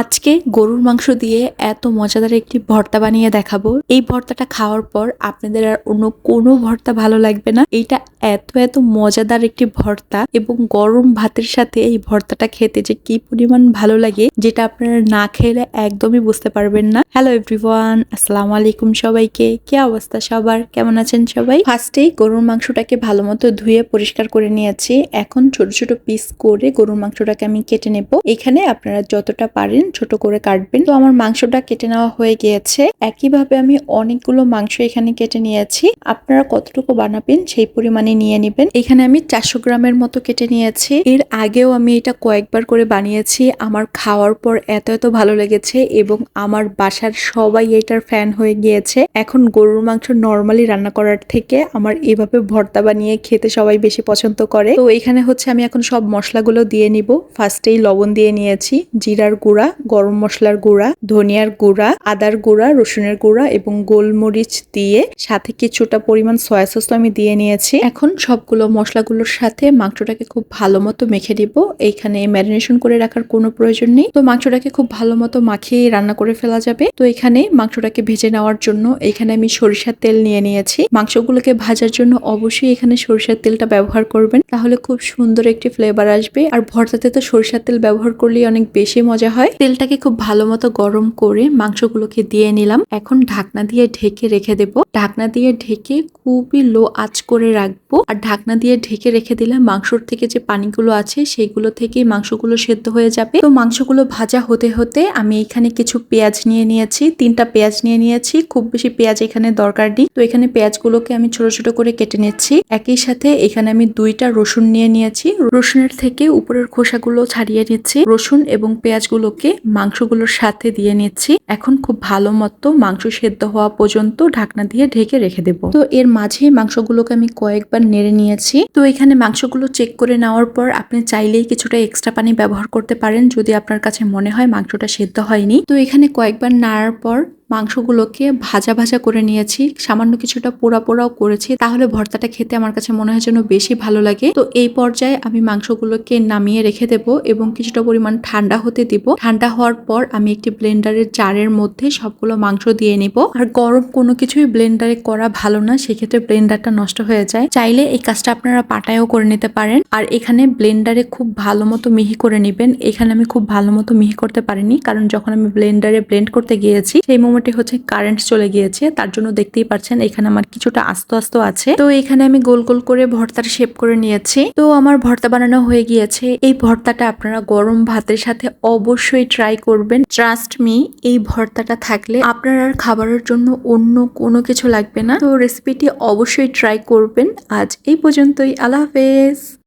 আজকে গরুর মাংস দিয়ে এত মজাদার একটি ভর্তা বানিয়ে দেখাবো। এই ভর্তাটা খাওয়ার পর আপনাদের আর অন্য কোনো ভর্তা ভালো লাগবে না। এইটা এত এত মজাদার একটি ভর্তা এবং গরম ভাতের সাথে এই ভর্তাটা খেতে যে কি পরিমাণ ভালো লাগে যেটা আপনারা না খেলে একদমই বুঝতে পারবেন না। হ্যালো এভরিওয়ান আসসালামু আলাইকুম সবাইকে। কি অবস্থা সবার? কেমন আছেন সবাই? ফার্স্টেই গরুর মাংসটাকে ভালো মতো ধুয়ে পরিষ্কার করে নিয়েছি। এখন ছোট ছোট পিস করে গরুর মাংসটাকে আমি কেটে নেব। এখানে আপনারা যতটা পারেন ছোট করে কাটবেন। তো আমার মাংসটা কেটে নেওয়া হয়ে গিয়েছে। একইভাবে আমি অনেকগুলো মাংস এখানে কেটে নিয়েছি। আপনারা কতটুকু বানাবেন সেই পরিমাণে নিয়ে নেবেন। এখানে আমি চারশো গ্রামের মতো কেটে নিয়েছি। এর আগেও আমি এটা কয়েকবার করে বানিয়েছি। আমার খাওয়ার পর এত এত ভালো লেগেছে এবং আমার বাসার সবাই এটার ফ্যান হয়ে গিয়েছে। এখন গরুর মাংস নর্মালি রান্না করার থেকে আমার এভাবে ভর্তা বানিয়ে খেতে সবাই বেশি পছন্দ করে। তো এখানে হচ্ছে আমি এখন সব মশলাগুলো দিয়ে নিব। ফার্স্টেই লবণ দিয়ে নিয়েছি, জিরার গুঁড়া গরম মশলার গুঁড়া, ধনিয়ার গুঁড়া, আদার গুঁড়া, রসুনের গুঁড়া এবং গোলমরিচ দিয়ে সাথে কিছুটা পরিমাণ সয়া সস আমি দিয়ে নিয়েছি। এখন সবগুলো মশলাগুলোর সাথে মাংসটাকে খুব ভালো মতো মেখে দিব এইখানে ম্যারিনেশন করে রাখার কোনো প্রয়োজন নেই। তো মাংসটাকে খুব ভালো মতো মাখিয়ে রান্না করে ফেলা যাবে। তো এখানে মাংসটাকে ভেজে নেওয়ার জন্য এখানে আমি সরিষার তেল নিয়ে নিয়েছি। মাংসগুলোকে ভাজার জন্য অবশ্যই এখানে সরিষার তেলটা ব্যবহার করবেন। তাহলে খুব সুন্দর একটি ফ্লেভার আসবে। আর ভর্তাতে তো সরিষার তেল ব্যবহার করলেই অনেক বেশি মজা হয়। তেলটাকে খুব ভালো মতো গরম করে মাংসগুলোকে দিয়ে নিলাম। এখন ঢাকনা দিয়ে ঢেকে রেখে দেব। ঢাকনা দিয়ে ঢেকে খুবই লো আঁচ করে রাখব। আর ঢাকনা দিয়ে ঢেকে রেখে দিলে মাংসর থেকে যে পানিগুলো আছে, সেইগুলো থেকেই মাংসগুলো সেদ্ধ হয়ে যাবে। তো মাংসগুলো ভাজা হতে হতে আমি এখানে কিছু পেঁয়াজ নিয়ে নিয়েছি। তিনটা পেঁয়াজ নিয়ে নিয়েছি। খুব বেশি পেঁয়াজ এখানে দরকার নেই। তো এখানে পেঁয়াজগুলোকে আমি ছোট ছোট করে কেটে নিচ্ছি। একই সাথে এখানে আমি দুইটা রসুন নিয়ে নিয়েছি। রসুনের থেকে উপরের খোসাগুলো ছাড়িয়ে নিচ্ছি। রসুন এবং পেঁয়াজগুলোকে মাংসগুলোর সাথে দিয়ে নিচ্ছি। এখন খুব ভালো মতো মাংস সেদ্ধ হওয়া পর্যন্ত ঢাকনা দিয়ে ঢেকে রেখে দেব। তো এর মাঝে মাংসগুলোকে আমি কয়েকবার নেড়ে নিয়েছি। তো এখানে মাংসগুলো চেক করে নেওয়ার পর আপনি চাইলেই কিছুটা এক্সট্রা পানি ব্যবহার করতে পারেন। যদি আপনার কাছে মনে হয় মাংসটা সেদ্ধ হয়নি। তো এখানে কয়েকবার নাড়ার পর মাংসগুলোকে ভাজা ভাজা করে নিয়েছি। সামান্য কিছুটা পোড়া পোড়াও করেছি। তাহলে ভর্তাটা খেতে আমার কাছে মনে হয় যেন বেশি ভালো লাগে। তো এই পর্যায়ে আমি মাংসগুলোকে নামিয়ে রেখে দেব এবং কিছুটা পরিমাণ ঠান্ডা হতে দিব। ঠান্ডা হওয়ার পর আমি একটি ব্লেন্ডারের জারের মধ্যে সবগুলো মাংস দিয়ে নিব। আর গরম কোনো কিছুই ব্লেন্ডারে করা ভালো না, সেক্ষেত্রে ব্লেন্ডারটা নষ্ট হয়ে যায়। চাইলে এই কাজটা আপনারা পাটায়ও করে নিতে পারেন। আর এখানে ব্লেন্ডারে খুব ভালো মতো মিহি করে নেবেন। এখানে আমি খুব ভালো মতো মিহি করতে পারিনি, কারণ যখন আমি ব্লেন্ডারে ব্লেন্ড করতে গিয়েছি, সেই হচ্ছে কারেন্ট চলে গিয়েছে, তার জন্য দেখতেই পাচ্ছেন এখানে আমার কিছুটা আস্ত আস্ত আছে। তো এখানে আমি গোল গোল করে ভর্তার শেপ করে নিয়েছি। তো আমার ভর্তা বানানো হয়ে গিয়েছে। এই ভর্তাটা আপনারা গরম ভাতের সাথে অবশ্যই ট্রাই করবেন। ট্রাস্ট মি এই ভর্তাটা থাকলে আপনার আর খাবারের জন্য অন্য কোনো কিছু লাগবে না। তো রেসিপিটি অবশ্যই ট্রাই করবেন। আজ এই পর্যন্তই। আল্লাহ হাফেজ।